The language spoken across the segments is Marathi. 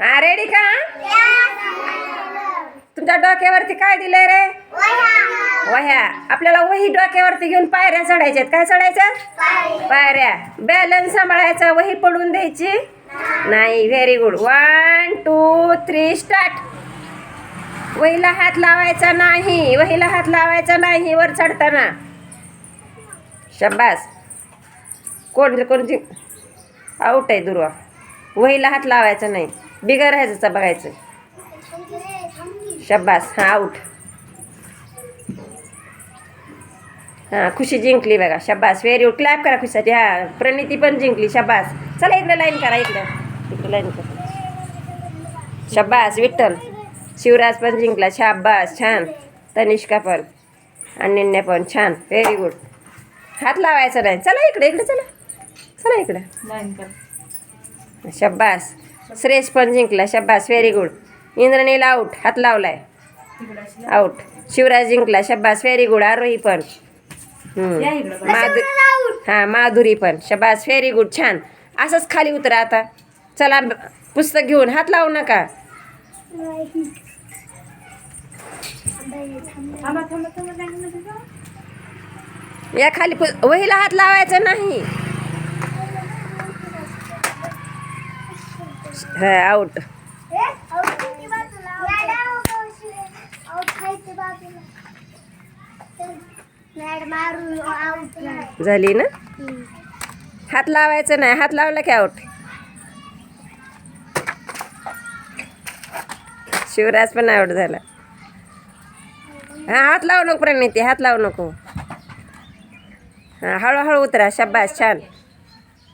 हा रेडी का? तुमच्या डोक्यावरती काय दिलंय रे? वह्या. आपल्याला वही डोक्यावरती घेऊन पायऱ्या चढायच्यात. काय चढायच्या पायऱ्या. बॅलन्स सांभाळायचा वही पडून द्यायची? नाही. Very good one two three start वहीला हात लावायचा नाही. वहीला हात लावायचा नाही वर चढताना. शब्बास कोण कोणती आऊट आहे दुर्वा. वहीला हात लावायचा नाही. बिगर राहायचं बघायचं. शब्बास हां आऊट हां खुशी जिंकली बघा शब्बास. व्हेरी गुड क्लॅप करा खुशीसाठी. हां प्रणिती पण जिंकली. शब्बास. चला इकडे लाईन करा इकडे. इकडे लाईन करा. शब्बास विठ्ठल. शिवराज पण जिंकला. शाब्बास छान. तनिष्का पण. अनन्या पण. छान. व्हेरी गुड हात लावायचा नाही. चला इकडे इकडे चला. चला इकडे. लाईन शब्बास. श्रेष पण जिंकला. शब्बास व्हेरी गुड इंद्रनील आऊट हात लावलाय. आऊट शिवराज जिंकला. शब्बास व्हेरी गुड आरोही पण. माधु हां माधुरी पण. शब्बास व्हेरी गुड छान. असंच खाली उतरा आता. चला पुस्तक घेऊन. हात लावू नका. थांबा थांबा थांबा लाईनमध्ये जा. या खाली पु- वहीला हात लावायचा नाही. हा आऊट झाली ना? हात लावायचं नाही. हात लावला की आऊट शिवराज पण आउट झाला. हा हात लावू नको प्रणिती हात लावू नको. हळूहळू उतरा. शब्बास छान.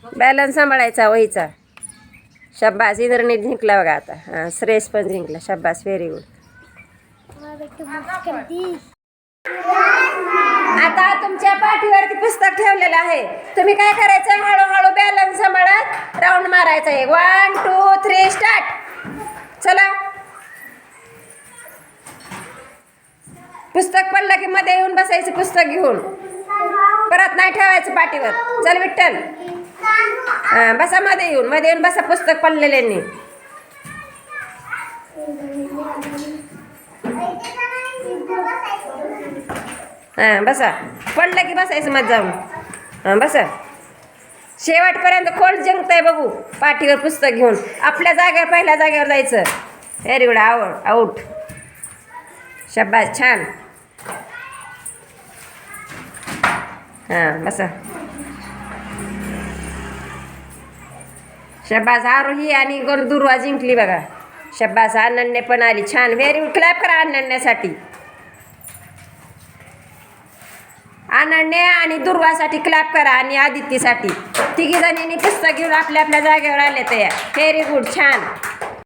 बॅलन्स सांभाळायचा वहीचा. शब्बास इंद्रनीत जिंकला बघा आता। हां श्रेयस पण जिंकला शब्बास व्हेरी गुड आता तुमच्या पाठीवरती पुस्तक ठेवलेलं आहे. तुम्ही काय करायचं? हळूहळू बॅलन्स सांभाळत राऊंड मारायचा आहे. वन टू थ्री स्टार्ट चला. पुस्तक पडलं की मध्ये येऊन बसायचं पुस्तक घेऊन. परत नाही ठेवायचं पाठीवर. चल विठ्ठल. हां बसा मध्ये येऊन मध्ये येऊन बसा पुस्तक पडलेल्यांनी. हां बसा. पडलं की बसायचं मत जाऊन. हां बसा. शेवटपर्यंत कोण जिंकतंय बघू पाठीवर पुस्तक घेऊन. आपल्या जागेवर पहिल्या जागेवर जायचं. व्हेरी गुड आवड आऊट शब्बास छान. हां बसा. शब्बास आरोही आणि गोर दुर्वा जिंकली बघा. शब्बास अनन्य पण आली. छान. व्हेरी गुड क्लॅप करा अनन्यासाठी. अनन्य आणि दुर्वासाठी क्लॅप करा आणि आदित्यसाठी तिघी जणींनी पुस्तक घेऊन आपल्या आपल्या जागेवर आले तयार व्हेरी गुड छान.